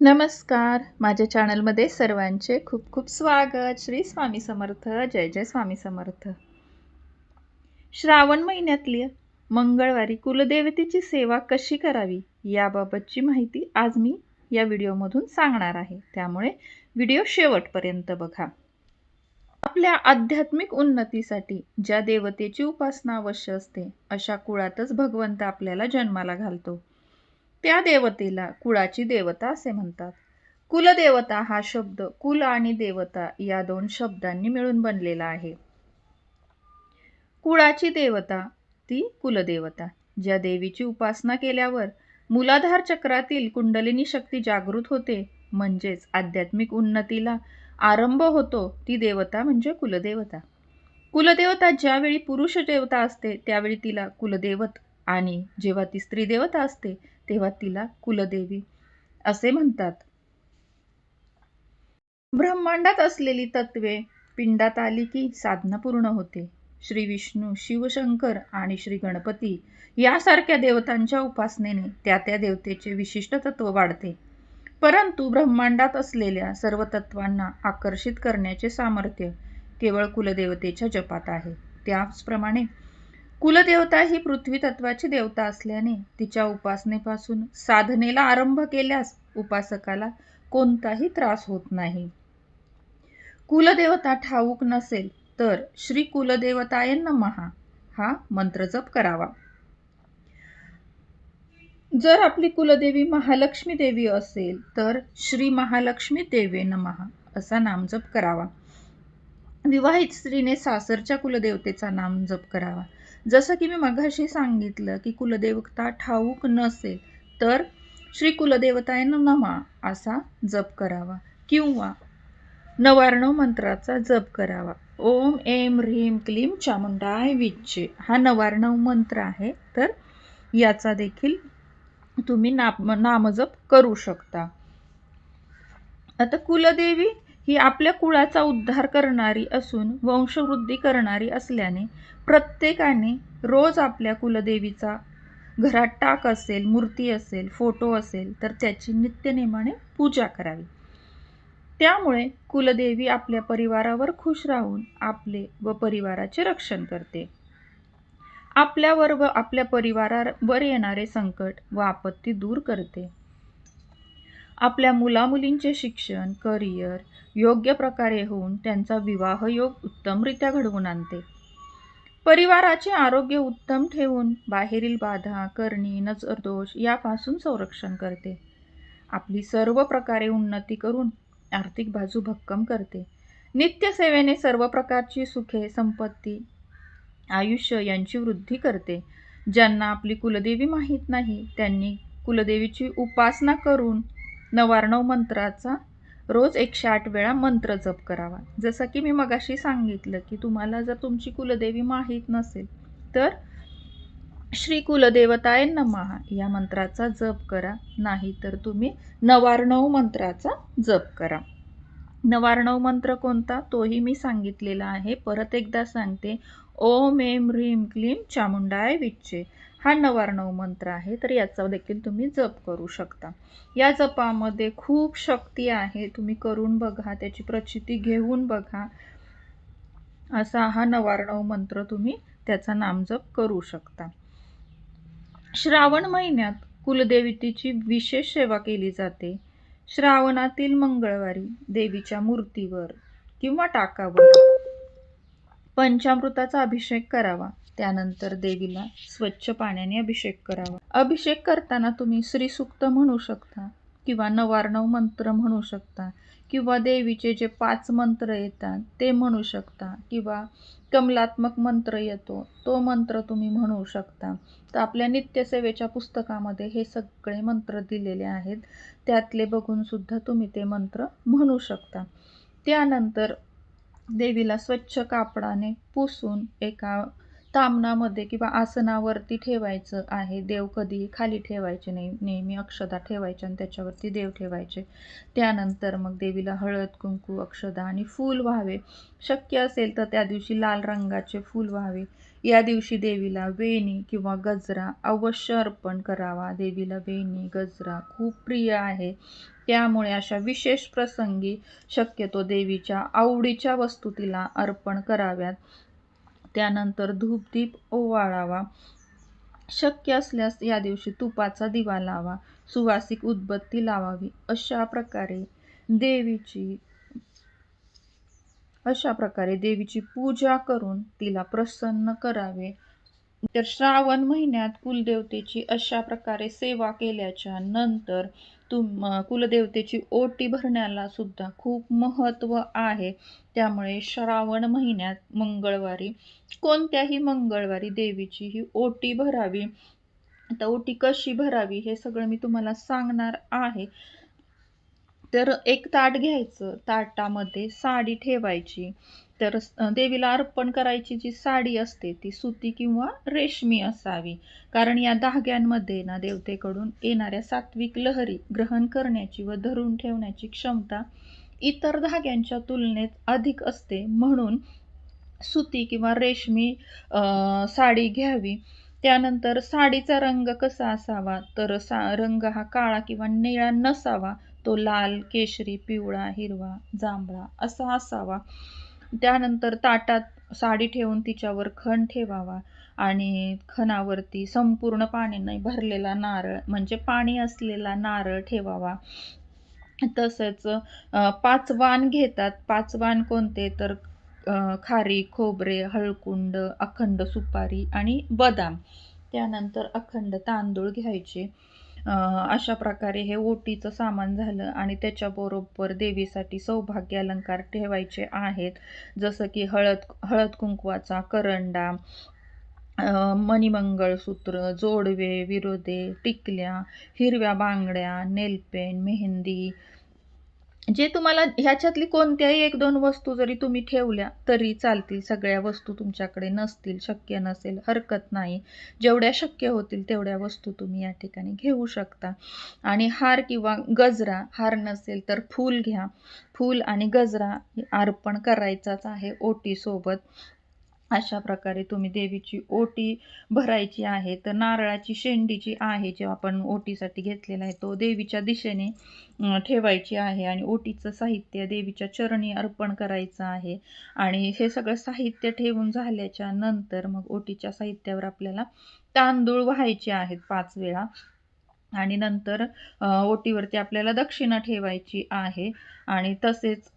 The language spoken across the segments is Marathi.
नमस्कार. माझ्या चॅनलमध्ये सर्वांचे खूप खूप स्वागत. श्री स्वामी समर्थ. जय जय स्वामी समर्थ. श्रावण महिन्यातली मंगळवारी कुलदेवतेची सेवा कशी करावी याबाबतची माहिती आज मी या व्हिडिओमधून सांगणार आहे. त्यामुळे व्हिडिओ शेवटपर्यंत बघा. आपल्या आध्यात्मिक उन्नतीसाठी ज्या देवतेची उपासना अवश्य असते अशा कुळातच भगवंत आपल्याला जन्माला घालतो. त्या देवतेला कुळाची देवता असे म्हणतात. कुलदेवता हा शब्द कुल आणि देवता या दोन शब्दांनी मिळून बनलेला आहे. कुळाची देवता ती कुलदेवता ज्या देवीची उपासना केल्यावर मुलाधार चक्रातील कुंडलिनी शक्ती जागृत होते म्हणजेच आध्यात्मिक उन्नतीला आरंभ होतो ती देवता म्हणजे कुलदेवता. कुलदेवता ज्यावेळी पुरुष देवता असते त्यावेळी तिला कुलदेवत आणि जेव्हा ती स्त्री देवता असते तेव्हा तिला कुलदेवी असे म्हणतात. ब्रह्मांडात असलेली तत्वे पिंडात आली की साधना पूर्ण होते. श्री विष्णू शिवशंकर आणि श्री गणपती यासारख्या देवतांच्या उपासनेने त्या त्या देवतेचे विशिष्ट तत्व वाढते. परंतु ब्रह्मांडात असलेल्या सर्व तत्वांना आकर्षित करण्याचे सामर्थ्य केवळ कुलदेवतेच्या जपात आहे. त्याचप्रमाणे कुलदेवता ही पृथ्वी तत्वाची देवता असल्याने तिच्या उपासनेपासून साधनेला आरंभ केल्यास उपासकाला कोणताही त्रास होत नाही. कुलदेवता ठाऊक नसेल तर श्री कुलदेवताय महा हा मंत्र जप करावा. जर आपली कुलदेवी महालक्ष्मी देवी असेल तर श्री महालक्ष्मी देवे नमहा असा नामजप करावा. विवाहित स्त्रीने सासरच्या कुलदेवतेचा नाम जप करावा. जसं की मी मघाशी सांगितलं की कुलदेवता ठाऊक नसेल तर श्री कुलदेवताय नमा असा जप करावा किंवा नवार्णव मंत्राचा जप करावा. ओम एम ह्रीम क्लीम चामुंडाय विच्चे हा नवार्णव मंत्र आहे तर याचा देखील तुम्ही नाम नामजप करू शकता. आता कुलदेवी ही आपल्या कुळाचा उद्धार करणारी असून वंशवृद्धी करणारी असल्याने प्रत्येकाने रोज आपल्या कुलदेवीचा घरात टाक असेल मूर्ती असेल फोटो असेल तर त्याची नित्यनेमाने पूजा करावी. त्यामुळे कुलदेवी आपल्या परिवारावर खुश राहून आपले व परिवाराचे रक्षण करते. आपल्यावर व आपल्या परिवारावर येणारे संकट व आपत्ती दूर करते. आपल्या मुलामुलींचे शिक्षण करिअर योग्य प्रकारे होऊन त्यांचा विवाह योग उत्तमरित्या घडवून आणते. परिवाराचे आरोग्य उत्तम ठेवून बाहेरील बाधा करणी नजरदोष यापासून संरक्षण करते. आपली सर्व प्रकारे उन्नती करून आर्थिक बाजू भक्कम करते. नित्यसेवेने सर्व प्रकारची सुखे संपत्ती आयुष्य यांची वृद्धी करते. ज्यांना आपली कुलदेवी माहीत नाही त्यांनी कुलदेवीची उपासना करून नवार्णव मंत्राचा रोज एकशे आठ वेळा मंत्र जप करावा. जसं की मी मगाशी सांगितलं की तुम्हाला जर तुमची कुलदेवी माहीत नसेल तर श्री कुलदेवताय नमहा या मंत्राचा जप करा. नाही तर तुम्ही नवार्णव मंत्राचा जप करा. नवार्णव मंत्र कोणता? तोही मी सांगितलेला आहे. परत एकदा सांगते. ओम एम ह्रीम क्लीम चामुंडाय विच्चे. हा नवार्णव मंत्र आहे तर याचा देखील तुम्ही जप करू शकता. या जपामध्ये खूप शक्ती आहे तुम्ही करून बघा त्याची प्रचिती घेऊन बघा. असा हा नवार्णव मंत्र तुम्ही त्याचा नामजप करू शकता. श्रावण महिन्यात कुलदेवतेची विशेष सेवा केली जाते. श्रावणातील मंगळवारी देवीच्या मूर्तीवर किंवा टाकावर पंचामृताचा अभिषेक करावा. त्यानंतर देवीला स्वच्छ पाण्याने अभिषेक करावा. अभिषेक करताना तुम्ही श्रीसुक्त म्हणू शकता किंवा नवार्णव मंत्र म्हणू शकता किंवा देवीचे जे पाच मंत्र येतात ते म्हणू शकता किंवा कमलात्मक मंत्र येतो तो मंत्र तुम्ही म्हणू शकता. तर आपल्या नित्यसेवेच्या पुस्तकामध्ये हे सगळे मंत्र दिलेले आहेत. त्यातले बघून सुद्धा तुम्ही ते मंत्र म्हणू शकता. त्यानंतर देवीला स्वच्छ कापडाने पुसून एका तामनामध्ये किंवा आसनावरती ठेवायचं आहे. देव कधीही खाली ठेवायचे नाही. नेहमी अक्षदा ठेवायचे आणि त्याच्यावरती देव ठेवायचे. त्यानंतर मग देवीला हळद कुंकू अक्षदा आणि फूल व्हावे. शक्य असेल तर त्या दिवशी लाल रंगाचे फूल व्हावे. या दिवशी देवीला वेणी किंवा गजरा अवश्य अर्पण करावा. देवीला वेणी गजरा खूप प्रिय आहे. त्यामुळे अशा विशेष प्रसंगी शक्यतो देवीच्या आवडीच्या वस्तू तिला अर्पण कराव्यात. त्यानंतर धूपदीप ओवाळावा. शक्य असल्यास या दिवशी तुपाचा दिवा लावा. सुवासिक उदबत्ती लावावी. अशा प्रकारे देवीची अशा प्रकारे देवीची पूजा करून तिला प्रसन्न करावे. तर श्रावण महिन्यात कुलदेवतेची अशा प्रकारे सेवा केल्याच्यानंतर तुम कुलदेवतेची ओटी भरण्याला सुद्धा खूप महत्त्व आहे. त्यामुळे श्रावण महिन्यात मंगळवारी कोणत्याही मंगळवारी देवीची ही ओटी भरावी. आता ओटी कशी भरावी हे सगळं मी तुम्हाला सांगणार आहे. तर एक ताट घ्यायचं ताटामध्ये साडी ठेवायची. तर देवीला अर्पण करायची जी साडी असते ती सुती किंवा रेशमी असावी. कारण या धाग्यांमध्ये ना देवतेकडून येणाऱ्या सात्विक लहरी ग्रहण करण्याची व धरून ठेवण्याची क्षमता इतर धाग्यांच्या तुलनेत अधिक असते. म्हणून सुती किंवा रेशमी साडी घ्यावी. त्यानंतर साडीचा रंग कसा असावा? तर सा रंग हा काळा किंवा निळा नसावा. तो लाल केशरी पिवळा हिरवा जांभळा असा असावा. त्यानंतर ताटात साडी ठेवून तिच्यावर खण ठेवावा आणि खणावरती संपूर्ण पाण्याने भरलेला नारळ म्हणजे पाणी असलेला नारळ ठेवावा. तसंच पाच वाण घेतात. पाच वाण कोणते? तर खारी खोबरे हळकुंड अखंड सुपारी आणि बदाम. त्यानंतर अखंड तांदूळ घ्यायचे. अशा प्रकारे हे ओटीचं सामान झालं आणि त्याच्याबरोबर देवीसाठी सौभाग्य अलंकार ठेवायचे आहेत. जसं की हळद हळद कुंकवाचा करंडा मणिमंगळसूत्र जोडवे विरोधे टिकल्या हिरव्या बांगड्या नेलपेन मेहंदी जे तुम्हाला ह्याच्यातली कोणत्याही एक दोन वस्तू जरी तुम्ही ठेवल्या तरी चालतील. सगळ्या वस्तू तुमच्याकडे नसतील शक्य नसेल हरकत नाही. जेवढ्या शक्य होतील तेवढ्या वस्तू तुम्ही या ठिकाणी घेऊ शकता. आणि हार किंवा गजरा हार नसेल तर फूल घ्या. फूल आणि गजरा अर्पण करायचाच आहे ओटीसोबत. अशा प्रकारे तुम्ही देवीची ओटी भरायची आहे तर नारळाची शेंडी जी आहे जे आपण ओटीसाठी घेतलेला आहे तो देवीच्या दिशेने ठेवायची आहे आणि ओटीचं साहित्य देवीच्या चरणी अर्पण करायचं आहे. आणि हे सगळं साहित्य ठेवून झाल्याच्यानंतर मग ओटीच्या साहित्यावर आपल्याला तांदूळ व्हायचे आहेत पाच वेळा. आणि नंतर ओटीवरती आपल्याला दक्षिणा ठेवायची आहे. आणि तसेच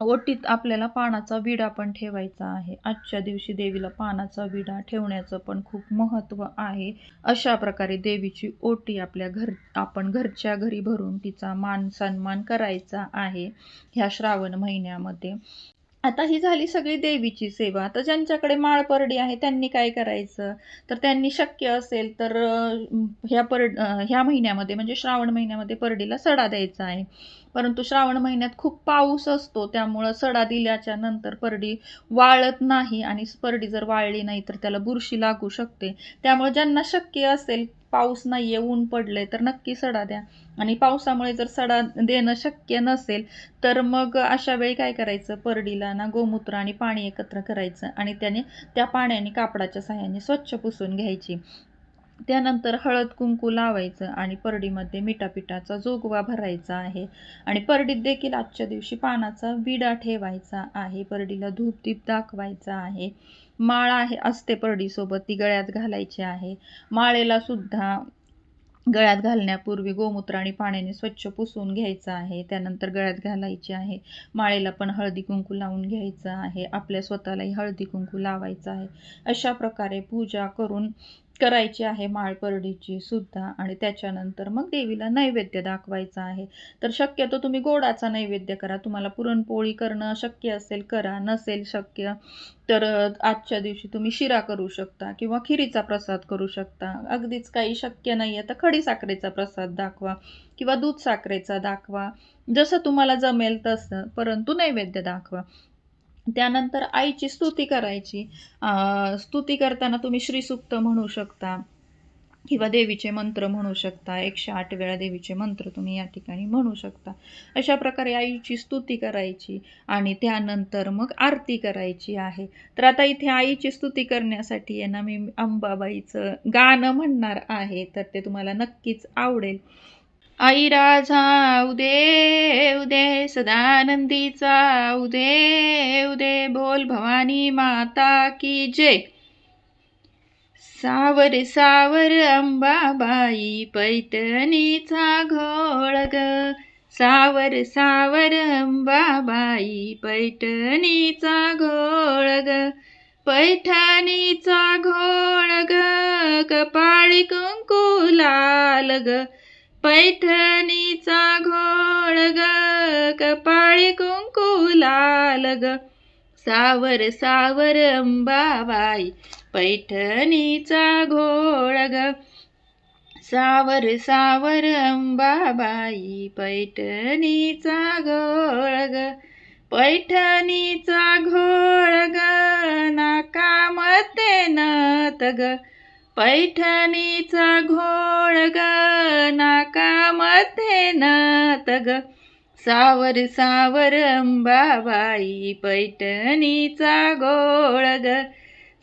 ओटीत आपल्याला पानाचा विडा पण ठेवायचा आहे. आजच्या दिवशी देवीला पानाचा विडा ठेवण्याचं पण खूप महत्त्व आहे. अशा प्रकारे देवीची ओटी आपल्या घर आपण घरच्या घरी भरून तिचा मान सन्मान करायचा आहे. ह्या श्रावण महिन्यामध्ये आता ही झाली सगळी देवीची सेवा. आता ज्यांच्याकडे माळपरडी आहे त्यांनी काय करायचं? तर त्यांनी शक्य असेल तर ह्या पर ह्या महिन्यामध्ये म्हणजे श्रावण महिन्यामध्ये परडीला सडा द्यायचा आहे. परंतु श्रावण महिन्यात खूप पाऊस असतो त्यामुळं सडा दिल्याच्या नंतर परडी वाळत नाही आणि परडी जर वाळली नाही तर त्याला बुरशी लागू शकते. त्यामुळे ज्यांना शक्य असेल पाऊस नाही आहे ऊन पडले तर नक्की सडा द्या. आणि पावसामुळे जर सडा देणं शक्य नसेल तर मग अशा वेळी काय करायचं? परडीला ना गोमूत्र आणि पाणी एकत्र करायचं आणि त्याने त्या पाण्याने कापडाच्या साह्याने स्वच्छ पुसून घ्यायची. त्यानंतर हळद कुंकू लावायचं आणि परडीमध्ये मिठापिठाचा जोगवा भरायचा आहे. आणि परडीत देखील आजच्या दिवशी पानाचा विडा ठेवायचा आहे. परडीला धूपदीप दाखवायचा आहे. माळ आहे असते परडीसोबत ती गळ्यात घालायची आहे. माळेला सुद्धा गळ्यात घालण्यापूर्वी गोमूत्र आणि पाण्याने स्वच्छ पुसून घ्यायचं आहे. त्यानंतर गळ्यात घालायची आहे. माळेला पण हळदी कुंकू लावून घ्यायचं आहे. आपल्या स्वतःलाही हळदी कुंकू लावायचं आहे. अशा प्रकारे पूजा करून करायची आहे माळपर्डीची सुद्धा आणि त्याच्यानंतर मग देवीला नैवेद्य दाखवायचा आहे. तर शक्यतो तुम्ही गोडाचा नैवेद्य करा. तुम्हाला पुरणपोळी करणं शक्य असेल करा. नसेल शक्य तर आजच्या दिवशी तुम्ही शिरा करू शकता किंवा खिरीचा प्रसाद करू शकता. अगदीच काही शक्य नाही आहे तर खडी साखरेचा प्रसाद दाखवा किंवा दूध साखरेचा दाखवा. जसं तुम्हाला जमेल तसं परंतु नैवेद्य दाखवा. त्यानंतर आईची स्तुती करायची. स्तुती करताना तुम्ही श्रीसुक्त म्हणू शकता किंवा देवीचे मंत्र म्हणू शकता. एकशे आठ वेळा देवीचे मंत्र तुम्ही या ठिकाणी म्हणू शकता. अशा प्रकारे आईची स्तुती करायची आणि त्यानंतर मग आरती करायची आहे. तर आता इथे आईची स्तुती करण्यासाठी आहे ना मी अंबाबाईचं गाणं म्हणणार आहे तर ते तुम्हाला नक्कीच आवडेल. आई राजा उदे उदे सदानंदीचा उदे उदे बोल भवानी माता की जय. सावर सावर अंबाबाई पैठणीचा घोळ ग. सावर सावर अंबाबाई पैठणीचा घोळ ग. पैठणीचा घोळ ग. कपाळी कुंकू लाल ग. पैठणीचा घोळ ग कपाळी कुंकू लाल ग. सावर सावर अंबाबाई पैठणीचा घोळ ग. सावर सावर अंबाबाई पैठणीचा घोळ ग. पैठणीचा घोळ ग नाकामते नात ग. पैठणीचा घोळ ग नाकामध्ये नात ग. सावर सावर अंबाबाई पैठणीचा घोळ ग.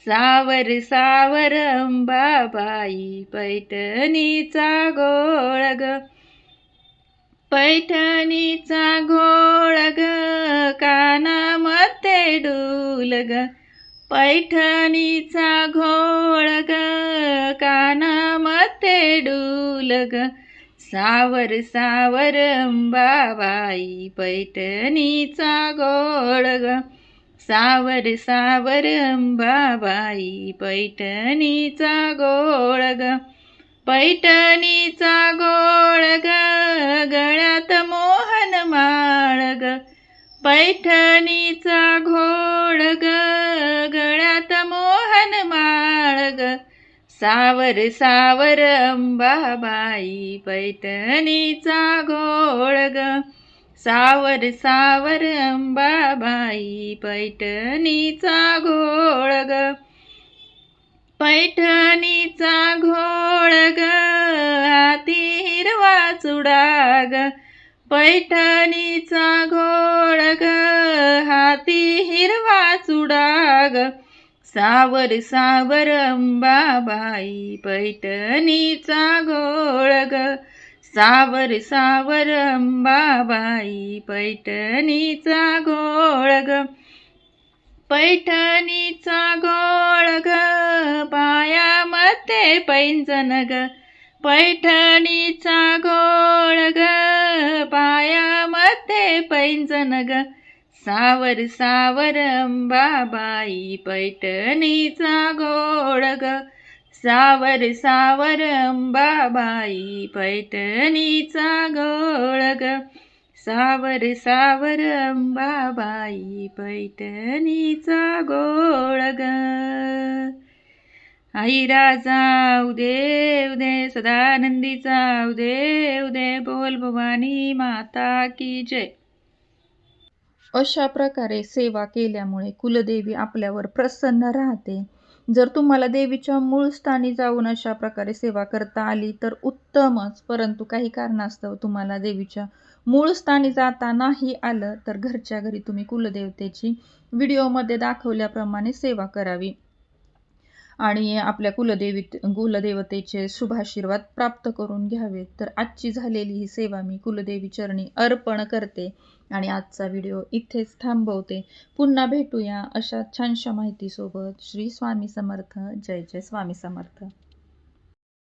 सावर सावर अंबाबाई पैठणीचा घोळ ग. पैठणीचा घोळ ग कानामध्ये डूल ग. पैठणीचा घोळ ग कानामध्ये डूल ग. सावर सावर अंबाबाई पैठणीचा घोळ ग. सावर सावर अंबाबाई पैठणीचा गोळ ग. पैठणीचा गोळ ग गळ्यात मोहन माळ ग. पैठणीचा घोळ ग गळ्यात मोहन माळ ग. सावर सावर अंबाबाई पैठणीचा घोळ ग. सावर सावर अंबाबाई पैठणीचा घोळ ग. पैठणीचा घोळ ग हाती हिरवा चुडा ग. पैठणीचा घोळ ग हाती हिरवा चुडा ग सावर सावर अंबाबाई पैठणीचा घोळ ग. सावर सावर अंबाबाई पैठणीचा घोळ ग. पैठणीचा घोळ ग पायामध्ये पैंजन ग. पैठणीचा घोळ ग पायामध्ये पैंजन ग. सावर सावर अंबाबाई पैठणीचा घोळ ग. सावर सावर अंबाबाई पैठणीचा घोळ ग. सावर सावर अंबाबाई पैठणीचा घोळ ग. आई राजा उदे उदे सदानंदीचा उदे उदे बोल भवानी माता की जय. अशा प्रकारे सेवा केल्यामुळे कुलदेवी आपल्यावर प्रसन्न राहते. जर तुम्हाला देवीच्या मूळ स्थानी जाऊन अशा प्रकारे सेवा करता आली तर उत्तमच. परंतु काही कारणास्तव तुम्हाला देवीच्या मूळ स्थानी जाता नाही आलं तर घरच्या घरी तुम्ही कुलदेवतेची व्हिडिओमध्ये दाखवल्याप्रमाणे सेवा करावी. आणि आपल्या कुलदेवी कुलदेवतेचे शुभाशीर्वाद प्राप्त करून घ्यावेत. तर आजची झालेली ही सेवा मी कुलदेवी चरणी अर्पण करते आणि आजचा व्हिडिओ इथेच थांबवते. पुन्हा भेटूया अशा छानशा माहितीसोबत. श्री स्वामी समर्थ. जय जय स्वामी समर्थ.